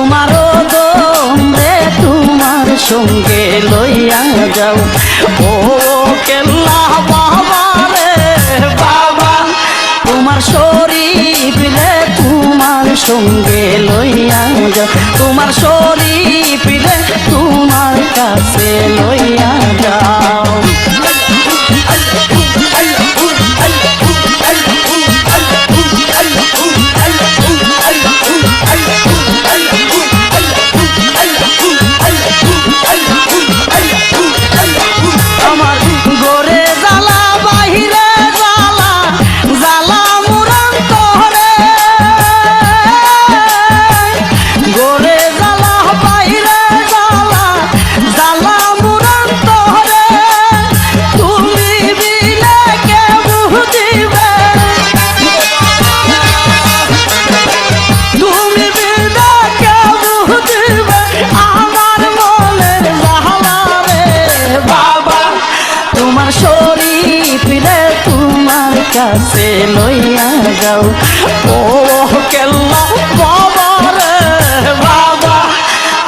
তোমারও দমরে তোমার সঙ্গে লইয়া যাও। ও কেল্লা বাবা রে, বাবা, তোমার শরীফ রে, তোমার সঙ্গে লইয়া যাও। তোমার শরীফ রে, তোমার কাছে লইয়া যাও। ও কেল্লা বাবা রে, বাবা,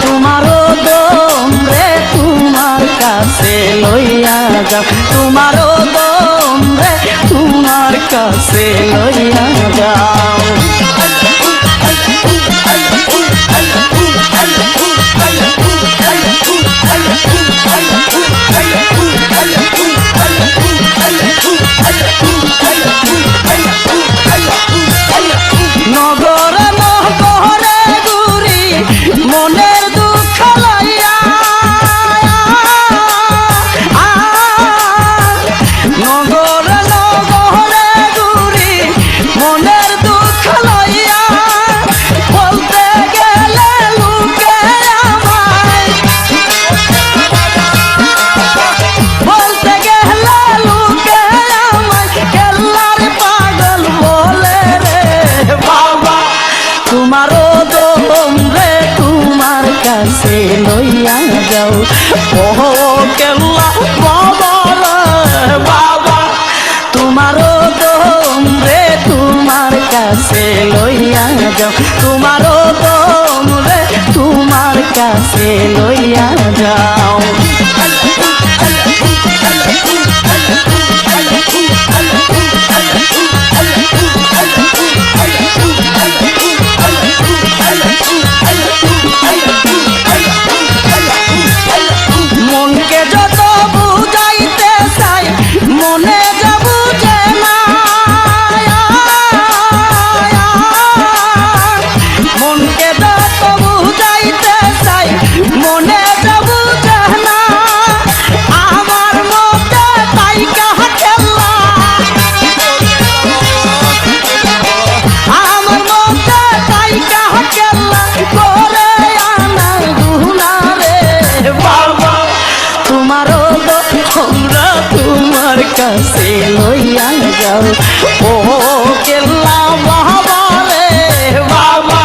তোমারও দম রে, তোমার কাছে লইয়া যাও। তোমারও দম রে, তোমার কাছে লইয়া যাও। যাও ও কেল্লা বাবা বাবা, তোমারও দম রে, তোমার কাছে যাও। তোমারও দম রে, তোমার কাছে লইয়া যাও। কাছে লইয়া যাও। ও কেল্লা বাবা রে বাবা,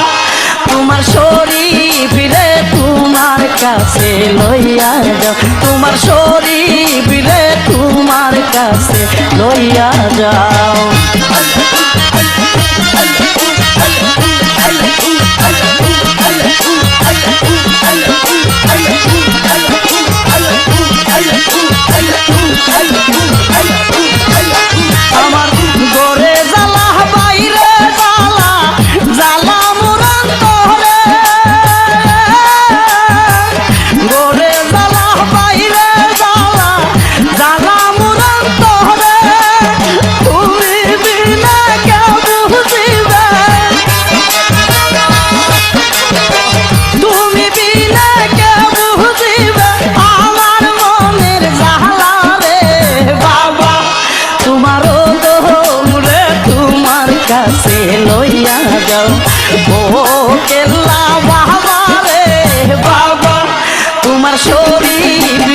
তোমার শরীফ রে তোমার কাছে লইয়া যাও। তোমার শরীফ রে তোমার কাছে লইয়া যাও। কাছে লইয়া যাও। ও কেল্লা বাবা রে বাবা তোমার শরীর